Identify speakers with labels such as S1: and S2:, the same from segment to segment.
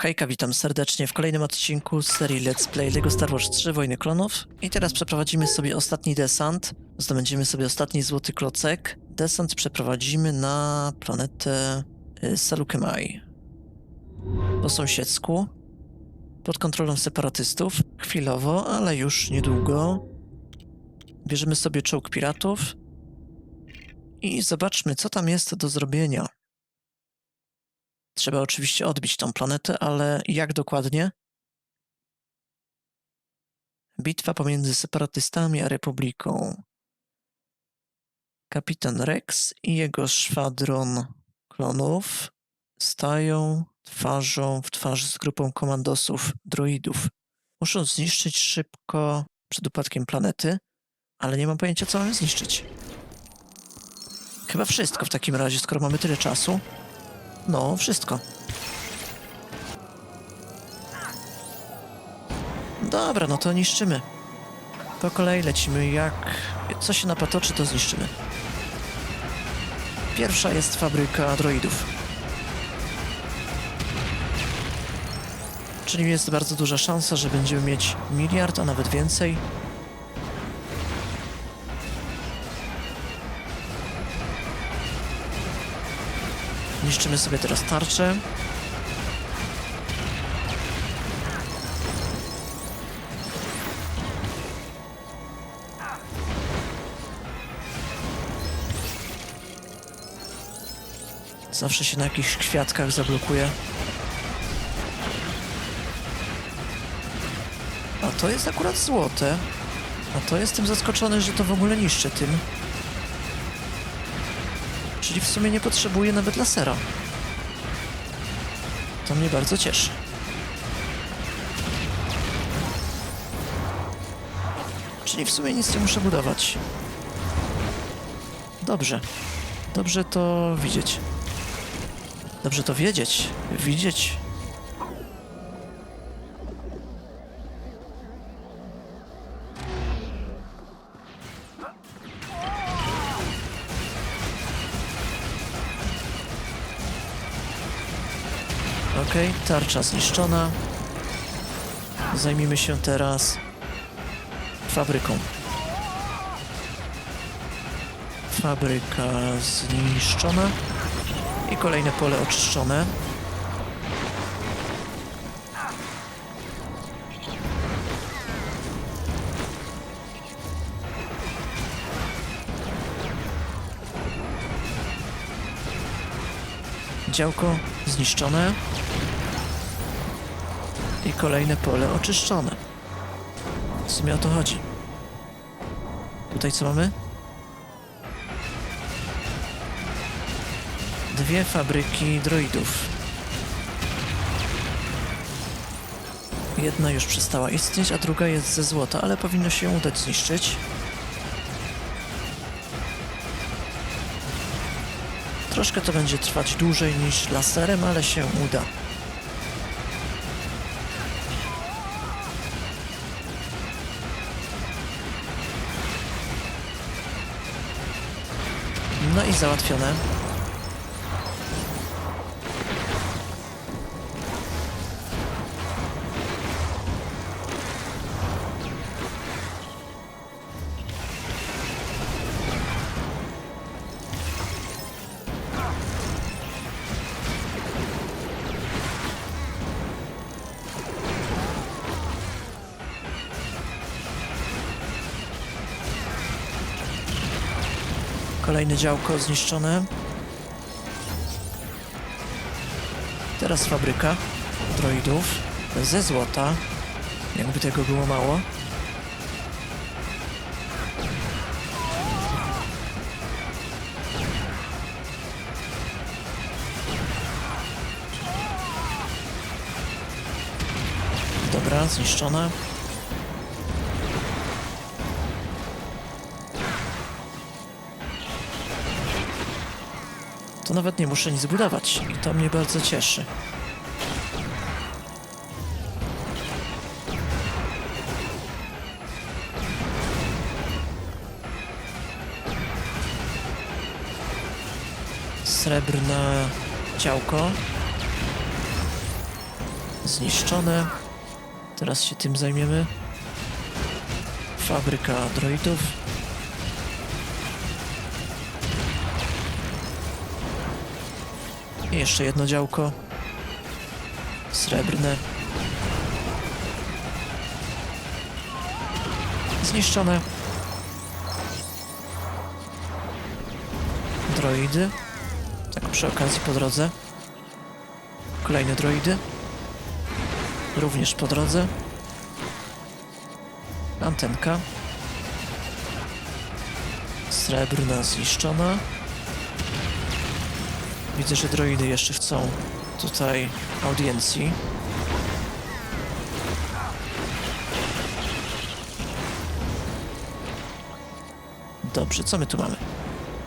S1: Hejka, witam serdecznie w kolejnym odcinku serii Let's Play LEGO Star Wars 3 Wojny Klonów. I teraz przeprowadzimy sobie ostatni desant. Zdobędziemy sobie ostatni złoty klocek. Desant przeprowadzimy na planetę y, Salukemai. Po sąsiedzku, pod kontrolą separatystów. Chwilowo, ale już niedługo. Bierzemy sobie czołg piratów i zobaczmy, co tam jest do zrobienia. Trzeba oczywiście odbić tą planetę, ale jak dokładnie? Bitwa pomiędzy separatystami a republiką. Kapitan Rex i jego szwadron klonów stają twarzą w twarz z grupą komandosów droidów. Muszą zniszczyć szybko przed upadkiem planety, ale nie mam pojęcia, co mamy zniszczyć. Chyba wszystko w takim razie, skoro mamy tyle czasu. No, wszystko. Dobra, no to niszczymy. Po kolei lecimy jak... Co się napatoczy, to zniszczymy. Pierwsza jest fabryka droidów. Czyli jest bardzo duża szansa, że będziemy mieć miliard, a nawet więcej. Niszczymy sobie teraz tarczę. Zawsze się na jakichś kwiatkach zablokuje. A to jest akurat złote. A to jestem zaskoczony, że to w ogóle niszczy tym. Czyli w sumie nie potrzebuję nawet lasera. To mnie bardzo cieszy. Czyli w sumie nic nie muszę budować. Dobrze. Dobrze to widzieć. Dobrze to wiedzieć. Widzieć. Okej, tarcza zniszczona. Zajmijmy się teraz fabryką. Fabryka zniszczona i kolejne pole oczyszczone. Działko zniszczone. I kolejne pole oczyszczone. W sumie o to chodzi. Tutaj co mamy? Dwie fabryki droidów. Jedna już przestała istnieć, a druga jest ze złota, ale powinno się udać zniszczyć. Troszkę to będzie trwać dłużej niż laserem, ale się uda. Załatwione. Kolejne działko zniszczone. Teraz fabryka droidów ze złota. Jakby tego było mało. Dobra, zniszczona. To nawet nie muszę nic budować i to mnie bardzo cieszy. Srebrne działko. Zniszczone. Teraz się tym zajmiemy. Fabryka droidów. I jeszcze jedno działko. Srebrne. Zniszczone. Droidy. Tak przy okazji po drodze. Kolejne droidy. Również po drodze. Antenka. Srebrna zniszczona. Widzę, że droidy jeszcze chcą tutaj audiencji. Dobrze, co my tu mamy?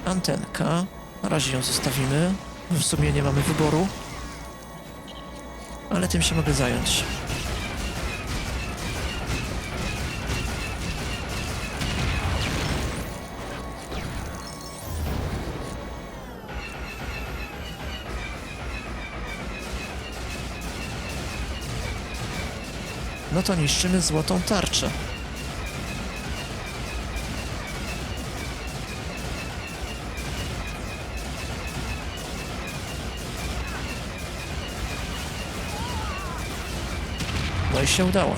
S1: Antenka. Na razie ją zostawimy. W sumie nie mamy wyboru. Ale tym się mogę zająć. No to niszczymy złotą tarczę. No i się udało.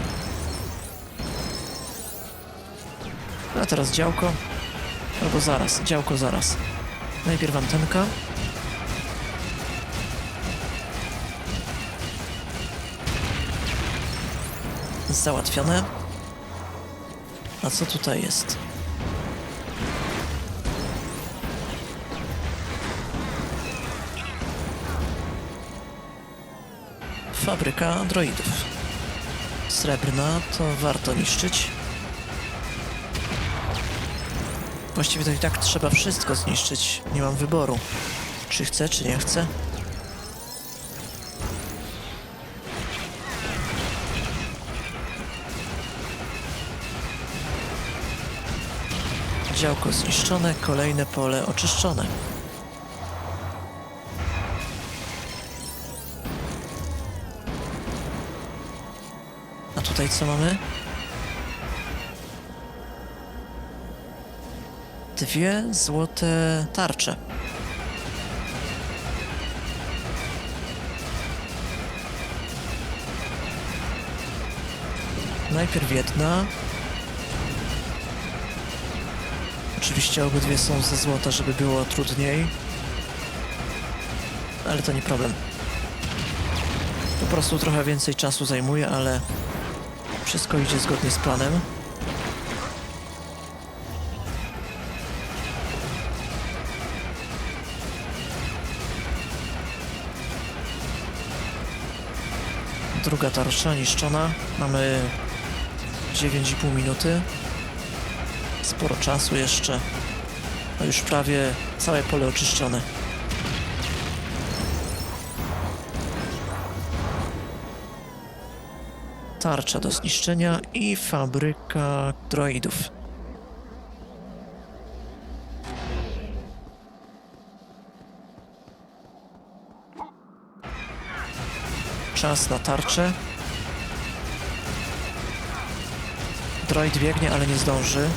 S1: A teraz działko. Albo zaraz, działko zaraz. Najpierw antenka. Załatwione. A co tutaj jest? Fabryka androidów. Srebrna to warto niszczyć. Właściwie to i tak trzeba wszystko zniszczyć. Nie mam wyboru. Czy chcę, czy nie chcę. Działko zniszczone, kolejne pole oczyszczone. A tutaj co mamy? Dwie złote tarcze. Najpierw jedna. Oczywiście obydwie są ze złota, żeby było trudniej. Ale to nie problem. Po prostu trochę więcej czasu zajmuje, ale wszystko idzie zgodnie z planem. Druga tarcza niszczona. Mamy 9,5 minuty. Sporo czasu jeszcze. A już prawie całe pole oczyszczone. Tarcza do zniszczenia i fabryka droidów. Czas na tarczę. Droid biegnie, ale nie zdąży.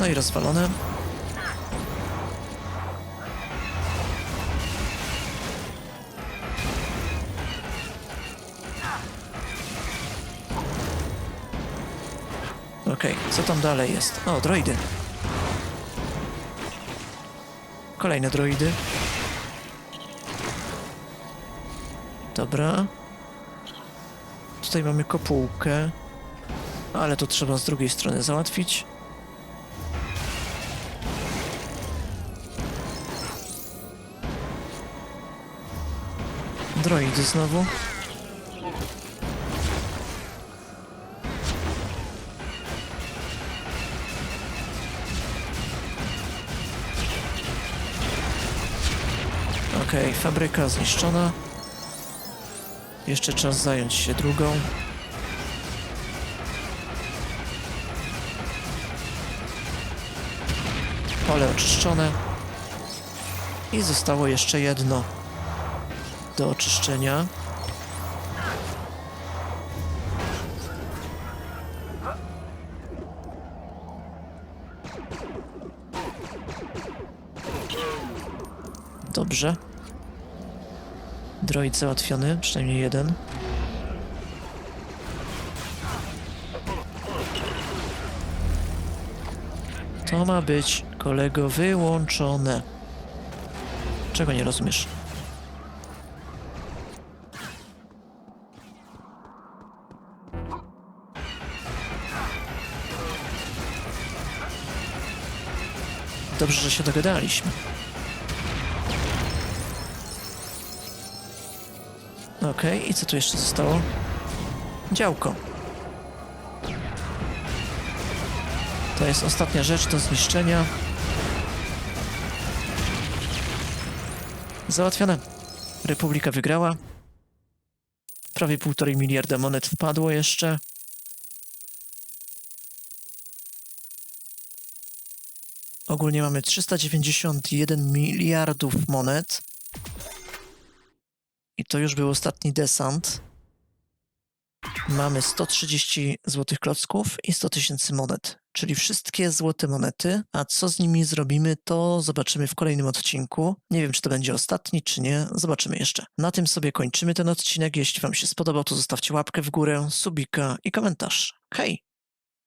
S1: No i rozwalone. Okej, co tam dalej jest? O, droidy. Kolejne droidy. Dobra. Tutaj mamy kopułkę. Ale to trzeba z drugiej strony załatwić. Droidy znowu. Okej, okay, fabryka zniszczona. Jeszcze czas zająć się drugą. Pole oczyszczone. I zostało jeszcze jedno do oczyszczenia. Dobrze. Droid załatwiony, przynajmniej jeden. To ma być, kolego, wyłączone. Czego nie rozumiesz? Dobrze, że się dogadaliśmy. Okej, i co tu jeszcze zostało? Działko. To jest ostatnia rzecz do zniszczenia. Załatwione. Republika wygrała. Prawie półtorej miliarda monet wpadło jeszcze. Ogólnie mamy 391 miliardów monet. I to już był ostatni desant. Mamy 130 złotych klocków i 100 tysięcy monet, czyli wszystkie złote monety. A co z nimi zrobimy, to zobaczymy w kolejnym odcinku. Nie wiem, czy to będzie ostatni, czy nie. Zobaczymy jeszcze. Na tym sobie kończymy ten odcinek. Jeśli Wam się spodobał, to zostawcie łapkę w górę, subika i komentarz. Hej!